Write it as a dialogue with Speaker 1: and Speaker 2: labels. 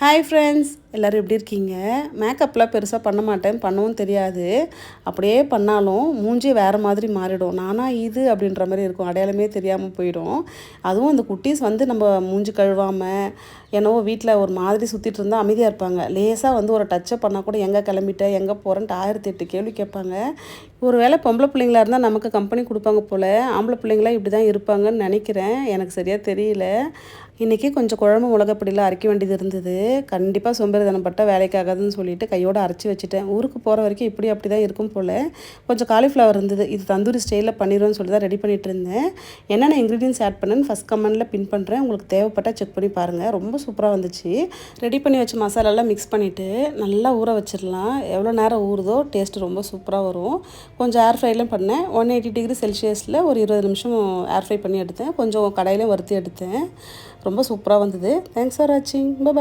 Speaker 1: Hi friends எல்லோரும் எப்படி இருக்கீங்க? மேக்கப்லாம் பெருசாக பண்ண மாட்டேன். பண்ணவும் தெரியாது. அப்படியே பண்ணாலும் மூஞ்சி வேறு மாதிரி மாறிடும். நானாக இது அப்படின்ற மாதிரி இருக்கும். அடையாளமே தெரியாமல் போயிடும். அதுவும் அந்த குட்டீஸ் வந்து நம்ம மூஞ்சி கழுவாமல் என்னவோ வீட்டில் ஒரு மாதிரி சுற்றிட்டு இருந்தால் அமைதியாக இருப்பாங்க. லேசாக வந்து ஒரு டச்சப் பண்ணால் கூட எங்கே கிளம்பிட்டேன் எங்கே போகிறேன்ட்டு ஆயிரத்தி எட்டு கேள்வி கேட்பாங்க. ஒரு வேளை பொம்பளை பிள்ளைங்களா இருந்தால் நமக்கு கம்பெனி கொடுப்பாங்க போல். ஆம்பளை பிள்ளைங்களாம் இப்படி தான் இருப்பாங்கன்னு நினைக்கிறேன். எனக்கு சரியாக தெரியல. இன்றைக்கி கொஞ்சம் குழம்பு மிளகாப்பொடிலாம் அரைக்க வேண்டியது இருந்தது. கண்டிப்பாக சோம்பேறித்தனப்பட்ட வேலைக்காகாதுன்னு சொல்லிட்டு கையோடு அரைச்சி வச்சுட்டேன். ஊருக்கு போகிற வரைக்கும் இப்படி அப்படி தான் இருக்கும் போல். கொஞ்சம் காலிஃப்ளவர் இருந்தது. இது தந்தூரி ஸ்டைலில் பண்ணிடுவோன்னு சொல்லி தான் ரெடி பண்ணிகிட்டு இருந்தேன். என்னென்ன இன்க்ரீடியன்ஸ் ஆட் பண்ணேன்னு ஃபஸ்ட் கமெண்டில் பின் பண்ணுறேன் உங்களுக்கு தேவைப்பட்டால் செக் பண்ணி பாருங்கள் ரொம்ப சூப்பராக வந்துச்சு. ரெடி பண்ணி வச்ச மசாலாலாம் மிக்ஸ் பண்ணிவிட்டு நல்லா ஊற வச்சிடலாம். எவ்வளோ நேரம் ஊறுதோ டேஸ்ட்டு ரொம்ப சூப்பராக வரும். கொஞ்சம் ஏர் ஃப்ரைலாம் பண்ணேன். ஒன் எயிட்டி டிகிரி செல்சியஸில் ஒரு இருபது நிமிஷம் ஏர் ஃப்ரை பண்ணி எடுத்தேன். கொஞ்சம் கடையிலே வறுத்து எடுத்தேன். ரொம்ப சூப்பராக வந்தது. தேங்க்ஸ் ஃபார் வாட்சிங் பாய்